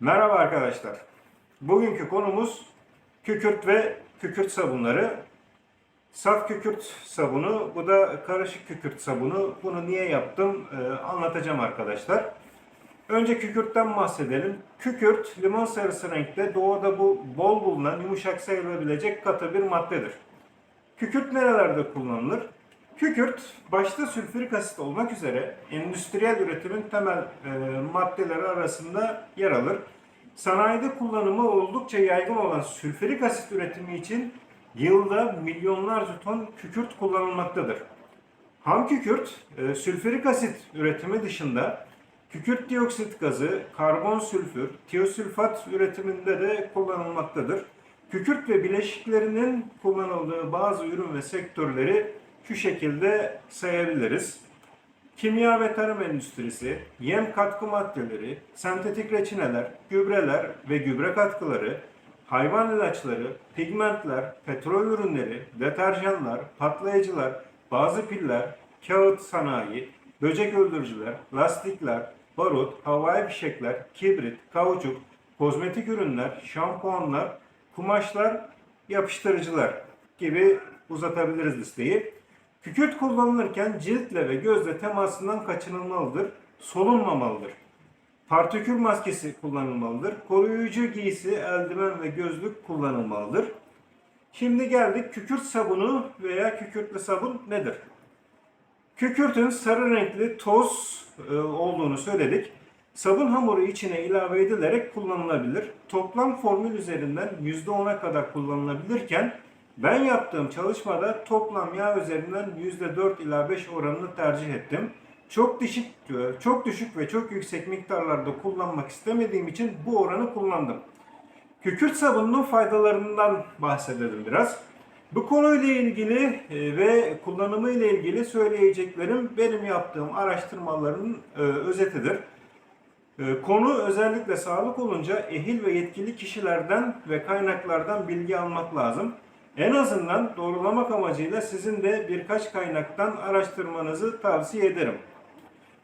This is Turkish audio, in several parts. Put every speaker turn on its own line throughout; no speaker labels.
Merhaba arkadaşlar. Bugünkü konumuz kükürt ve kükürt sabunları. Saf kükürt sabunu, bu da karışık kükürt sabunu. Bunu niye yaptım Ee, anlatacağım arkadaşlar. Önce kükürtten bahsedelim. Kükürt limon sarısı renkte doğada bu bol bulunan yumuşak sayılabilecek katı bir maddedir. Kükürt nerelerde kullanılır? Kükürt başta sülfürik asit olmak üzere endüstriyel üretimin temel e, maddeleri arasında yer alır. Sanayide kullanımı oldukça yaygın olan sülfürik asit üretimi için yılda milyonlarca ton kükürt kullanılmaktadır. Ham kükürt, e, sülfürik asit üretimi dışında kükürt dioksit gazı, karbon sülfür, tiosülfat üretiminde de kullanılmaktadır. Kükürt ve bileşiklerinin kullanıldığı bazı ürün ve sektörleri şu şekilde sayabiliriz. Kimya ve tarım endüstrisi, yem katkı maddeleri, sentetik reçineler, gübreler ve gübre katkıları, hayvan ilaçları, pigmentler, petrol ürünleri, deterjanlar, patlayıcılar, bazı piller, kağıt sanayi, böcek öldürücüler, lastikler, barut, havai fişekler, kibrit, kauçuk, kozmetik ürünler, şampuanlar, kumaşlar, yapıştırıcılar gibi uzatabiliriz listeyi. Kükürt kullanılırken ciltle ve gözle temasından kaçınılmalıdır, solunmamalıdır. Partikül maskesi kullanılmalıdır. Koruyucu giysi, eldiven ve gözlük kullanılmalıdır. Şimdi geldik kükürt sabunu veya kükürtlü sabun nedir? Kükürtün sarı renkli toz e, olduğunu söyledik. Sabun hamuru içine ilave edilerek kullanılabilir. Toplam formül üzerinden %10'a kadar kullanılabilirken ben yaptığım çalışmada toplam yağ üzerinden %4 ila 5 oranını tercih ettim. Çok düşük, çok düşük ve çok yüksek miktarlarda kullanmak istemediğim için bu oranı kullandım. Kükürt sabununun faydalarından bahsedelim biraz. Bu konuyla ilgili e, ve kullanımı ile ilgili söyleyeceklerim benim yaptığım araştırmaların e, özetidir. E, Konu özellikle sağlık olunca ehil ve yetkili kişilerden ve kaynaklardan bilgi almak lazım. En azından doğrulamak amacıyla sizin de birkaç kaynaktan araştırmanızı tavsiye ederim.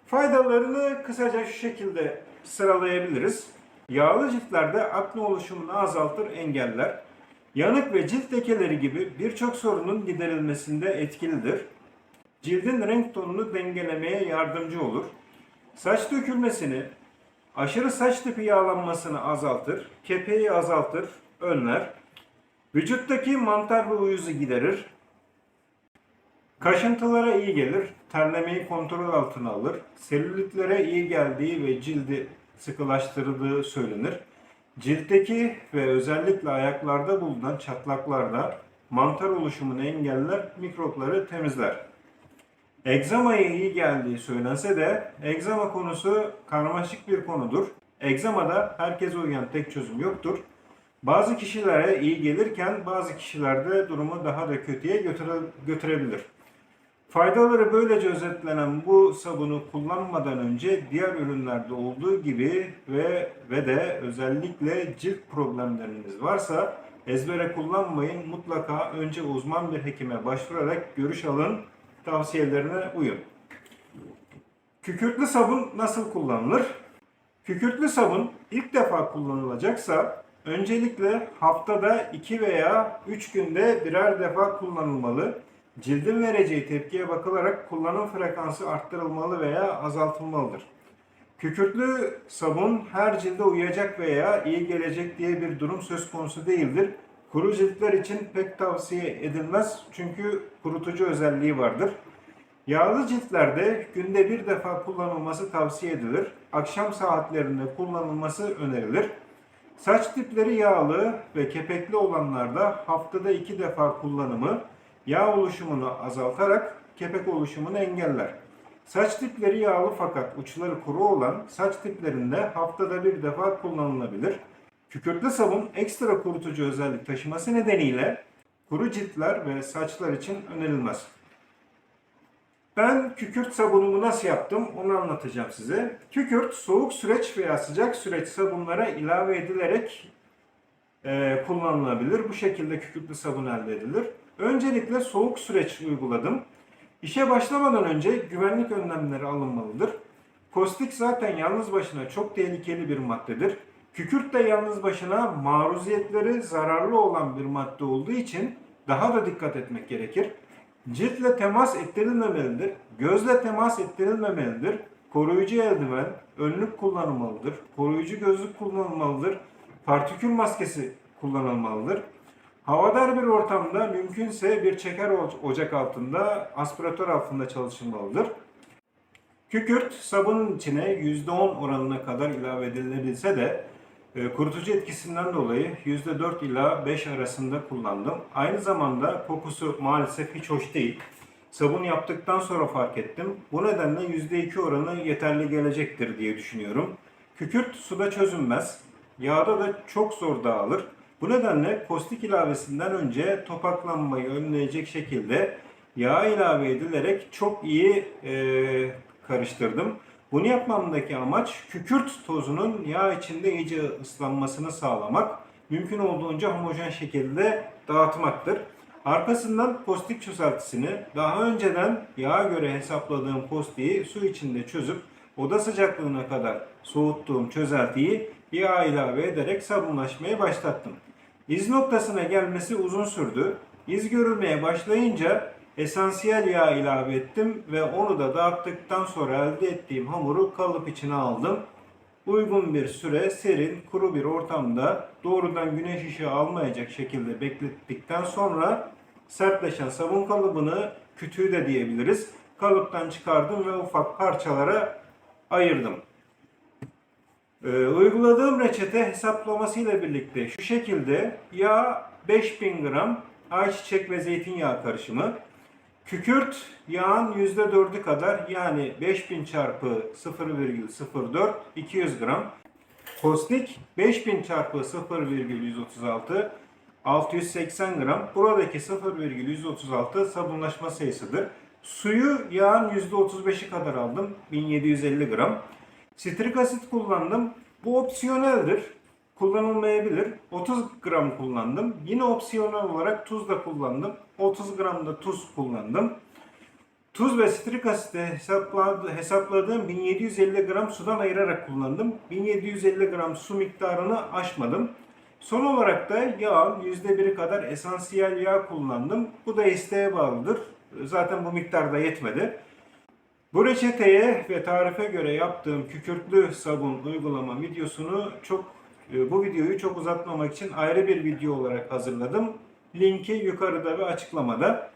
Faydalarını kısaca şu şekilde sıralayabiliriz. Yağlı ciltlerde akne oluşumunu azaltır, engeller. Yanık ve cilt lekeleri gibi birçok sorunun giderilmesinde etkilidir. Cildin renk tonunu dengelemeye yardımcı olur. Saç dökülmesini, aşırı saç tipi yağlanmasını azaltır, kepeği azaltır, önler. Vücuttaki mantar ve uyuzu giderir. Kaşıntılara iyi gelir, terlemeyi kontrol altına alır, selülitlere iyi geldiği ve cildi sıkılaştırdığı söylenir. Ciltteki ve özellikle ayaklarda bulunan çatlaklarda mantar oluşumunu engeller, mikropları temizler. Egzamaya iyi geldiği söylense de egzama konusu karmaşık bir konudur. Egzamada herkese uyan tek çözüm yoktur. Bazı kişilere iyi gelirken bazı kişilerde durumu daha da kötüye götüre, götürebilir. Faydaları böylece özetlenen bu sabunu kullanmadan önce diğer ürünlerde olduğu gibi ve ve de özellikle cilt problemleriniz varsa ezbere kullanmayın. Mutlaka önce uzman bir hekime başvurarak görüş alın, tavsiyelerine uyun. Kükürtlü sabun nasıl kullanılır? Kükürtlü sabun ilk defa kullanılacaksa öncelikle haftada 2 veya 3 günde birer defa kullanılmalı. Cildin vereceği tepkiye bakılarak kullanım frekansı arttırılmalı veya azaltılmalıdır. Kükürtlü sabun her cilde uyacak veya iyi gelecek diye bir durum söz konusu değildir. Kuru ciltler için pek tavsiye edilmez çünkü kurutucu özelliği vardır. Yağlı ciltlerde günde bir defa kullanılması tavsiye edilir. Akşam saatlerinde kullanılması önerilir. Saç tipleri yağlı ve kepekli olanlarda haftada iki defa kullanımı yağ oluşumunu azaltarak kepek oluşumunu engeller. Saç tipleri yağlı fakat uçları kuru olan saç tiplerinde haftada bir defa kullanılabilir. Kükürtlü sabun ekstra kurutucu özellik taşıması nedeniyle kuru ciltler ve saçlar için önerilmez. Ben kükürt sabunumu nasıl yaptım onu anlatacağım size. Kükürt soğuk süreç veya sıcak süreç sabunlara ilave edilerek e, kullanılabilir. Bu şekilde kükürtlü sabun elde edilir. Öncelikle soğuk süreç uyguladım. İşe başlamadan önce güvenlik önlemleri alınmalıdır. Kostik zaten yalnız başına çok tehlikeli bir maddedir. Kükürt de yalnız başına maruziyetleri zararlı olan bir madde olduğu için daha da dikkat etmek gerekir. Ciltle temas ettirilmemelidir. Gözle temas ettirilmemelidir. Koruyucu eldiven, önlük kullanılmalıdır. Koruyucu gözlük kullanılmalıdır. Partikül maskesi kullanılmalıdır. Havadar bir ortamda mümkünse bir çeker oc- ocak altında, aspiratör altında çalışılmalıdır. Kükürt sabunun içine %10 oranına kadar ilave edilebilse de kurutucu etkisinden dolayı %4 ila 5 arasında kullandım. Aynı zamanda kokusu maalesef hiç hoş değil. Sabun yaptıktan sonra fark ettim. Bu nedenle %2 oranı yeterli gelecektir diye düşünüyorum. Kükürt suda çözünmez. Yağda da çok zor dağılır. Bu nedenle kostik ilavesinden önce topaklanmayı önleyecek şekilde yağ ilave edilerek çok iyi e, karıştırdım. Bunu yapmamdaki amaç kükürt tozunun yağ içinde iyice ıslanmasını sağlamak, mümkün olduğunca homojen şekilde dağıtmaktır. Arkasından postik çözeltisini daha önceden yağa göre hesapladığım postiği su içinde çözüp oda sıcaklığına kadar soğuttuğum çözeltiyi yağ ilave ederek sabunlaşmaya başlattım. İz noktasına gelmesi uzun sürdü. İz görülmeye başlayınca esansiyel yağ ilave ettim ve onu da dağıttıktan sonra elde ettiğim hamuru kalıp içine aldım. Uygun bir süre serin, kuru bir ortamda doğrudan güneş ışığı almayacak şekilde beklettikten sonra sertleşen sabun kalıbını kütüğü de diyebiliriz. Kalıptan çıkardım ve ufak parçalara ayırdım. Ee, uyguladığım reçete hesaplamasıyla birlikte şu şekilde yağ 5000 gram ayçiçek ve zeytinyağı karışımı. Kükürt yağın %4'ü kadar yani 5000 çarpı 0,04 200 gram. Kostik 5000 çarpı 0,136 680 gram. Buradaki 0,136 sabunlaşma sayısıdır. Suyu yağın %35'i kadar aldım. 1750 gram. Sitrik asit kullandım. Bu opsiyoneldir. Kullanılmayabilir. 30 gram kullandım. Yine opsiyonel olarak tuz da kullandım. 30 gram da tuz kullandım. Tuz ve sitrik asiti hesapladı- hesapladığım 1750 gram sudan ayırarak kullandım. 1750 gram su miktarını aşmadım. Son olarak da yağın %1'i kadar esansiyel yağ kullandım. Bu da isteğe bağlıdır. Zaten bu miktarda yetmedi. Bu reçeteye ve tarife göre yaptığım kükürtlü sabun uygulama videosunu çok bu videoyu çok uzatmamak için ayrı bir video olarak hazırladım. Linki yukarıda ve açıklamada.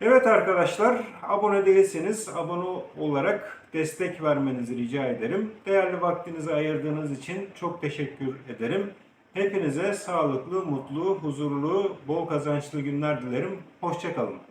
Evet arkadaşlar, abone değilseniz abone olarak destek vermenizi rica ederim. Değerli vaktinizi ayırdığınız için çok teşekkür ederim. Hepinize sağlıklı, mutlu, huzurlu, bol kazançlı günler dilerim. Hoşçakalın.